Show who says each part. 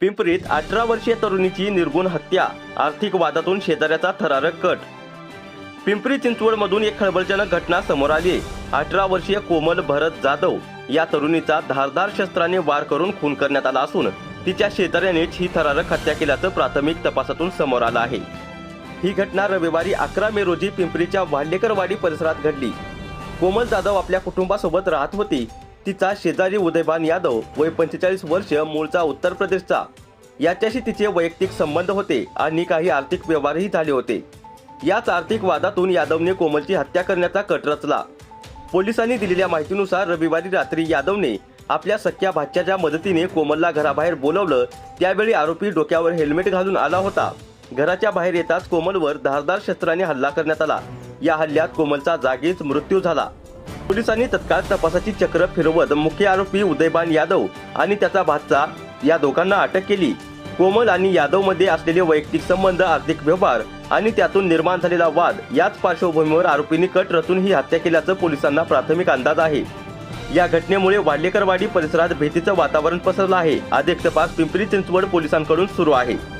Speaker 1: पिंपरीत अठरा वर्षीय तरुणीची निर्गुण हत्या आर्थिक वादातून शेजाऱ्याचा थरारक कट. पिंपरी चिंचवडमधून एक खळबळजनक घटना समोर आली. अठरा वर्षीय कोमल भरत जाधव या तरुणीचा धारदार शस्त्राने वार करून खून करण्यात आला असून तिच्या शेजाऱ्यानेच ही थरारक हत्या केल्याचं प्राथमिक तपासातून समोर आलं आहे. ही घटना रविवारी अकरा मे रोजी पिंपरीच्या वाल्हेकरवाडी परिसरात घडली. कोमल जाधव आपल्या कुटुंबासोबत राहत होती. तिचा शेजारी उदयभान यादव वय पंचेचाळीस वर्ष मूळचा उत्तर प्रदेशचा. याच्याशी तिचे वैयक्तिक संबंध होते आणि काही आर्थिक व्यवहारही झाले होते. याच आर्थिक वादातून यादवने कोमलची हत्या करण्याचा कट रचला. पोलिसांनी दिलेल्या माहितीनुसार रविवारी रात्री यादवने आपल्या सख्या भाच्याच्या मदतीने कोमलला घराबाहेर बोलवलं. त्यावेळी आरोपी डोक्यावर हेल्मेट घालून आला होता. घराच्या बाहेर येताच कोमलवर धारदार शस्त्राने हल्ला करण्यात आला. या हल्ल्यात कोमलचा जागीच मृत्यू झाला. पोलिसांनी तत्काळ तपासाची चक्र फिरवत मुख्य आरोपी उदयबान यादव आणि त्याचा भाचा या दोघांना अटक केली. कोमल आणि यादवमध्ये असलेले वैयक्तिक संबंध आर्थिक व्यवहार आणि त्यातून निर्माण झालेला वाद याच पार्श्वभूमीवर आरोपींनी कट रचून ही हत्या केल्याचं पोलिसांना प्राथमिक अंदाज आहे. या घटनेमुळे वाडलेकरवाडी परिसरात भीतीचं वातावरण पसरलं आहे. अधिक तपास पिंपरी चिंचवड पोलिसांकडून सुरू आहे.